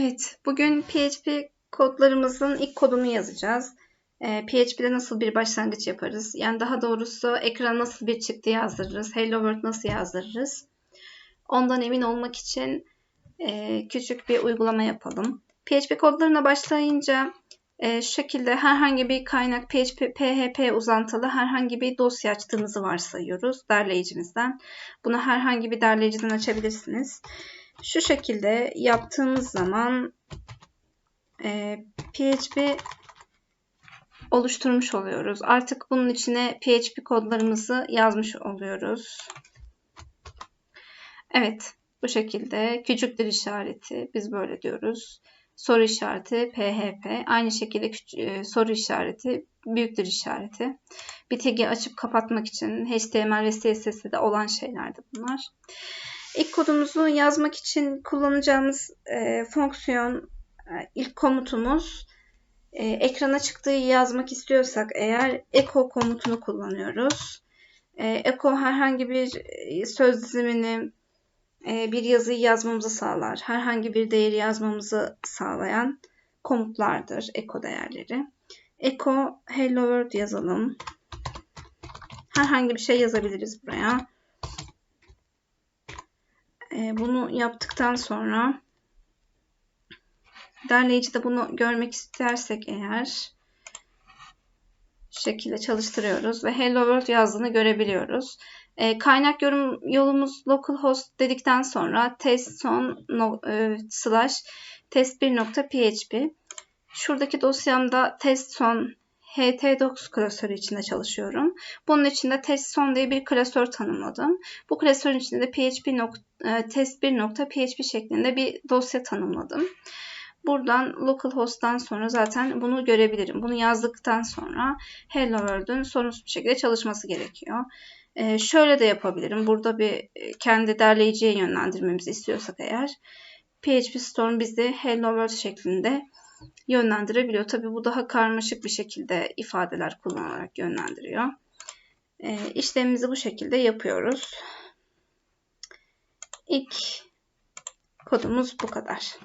Evet, bugün PHP kodlarımızın ilk kodunu yazacağız. Ee, PHP'de nasıl bir başlangıç yaparız? Yani daha doğrusu ekrana nasıl bir çıktı yazdırırız? Hello World nasıl yazdırırız? Ondan emin olmak için e, küçük bir uygulama yapalım. PHP kodlarına başlayınca e, şu şekilde herhangi bir kaynak PHP, PHP uzantılı herhangi bir dosya açtığımızı varsayıyoruz derleyicimizden. Bunu herhangi bir derleyiciden açabilirsiniz. Şu şekilde yaptığımız zaman e, PHP oluşturmuş oluyoruz. Artık bunun içine PHP kodlarımızı yazmış oluyoruz. Evet, bu şekilde küçüktür işareti biz böyle diyoruz. Soru işareti PHP. Aynı şekilde e, soru işareti büyüktür işareti. Bir tagi açıp kapatmak için HTML ve CSS'de olan şeylerdi bunlar. İlk kodumuzu yazmak için kullanacağımız e, fonksiyon, e, ilk komutumuz e, ekrana çıktığı yazmak istiyorsak eğer echo komutunu kullanıyoruz. E, echo herhangi bir e, söz dizimini e, bir yazıyı yazmamızı sağlar. Herhangi bir değeri yazmamızı sağlayan komutlardır echo değerleri. Echo hello world yazalım. Herhangi bir şey yazabiliriz buraya. E, bunu yaptıktan sonra derleyicide bunu görmek istersek eğer şekilde çalıştırıyoruz ve Hello World yazdığını görebiliyoruz. E, kaynak yorum yolumuz localhost dedikten sonra test son no, e, slash test1.php şuradaki dosyamda test son HT9 klasörü içinde çalışıyorum. Bunun içinde test.son diye bir klasör tanımladım. Bu klasörün içinde de php e, test1.php şeklinde bir dosya tanımladım. Buradan localhost'tan sonra zaten bunu görebilirim. Bunu yazdıktan sonra Hello World'ün sorunsuz bir şekilde çalışması gerekiyor. Ee, şöyle de yapabilirim. Burada bir e, kendi derleyiciye yönlendirmemizi istiyorsak eğer PHP Storm bizi Hello World şeklinde yönlendirebiliyor. Tabii bu daha karmaşık bir şekilde ifadeler kullanarak yönlendiriyor. E, işlemimizi bu şekilde yapıyoruz. İlk kodumuz bu kadar.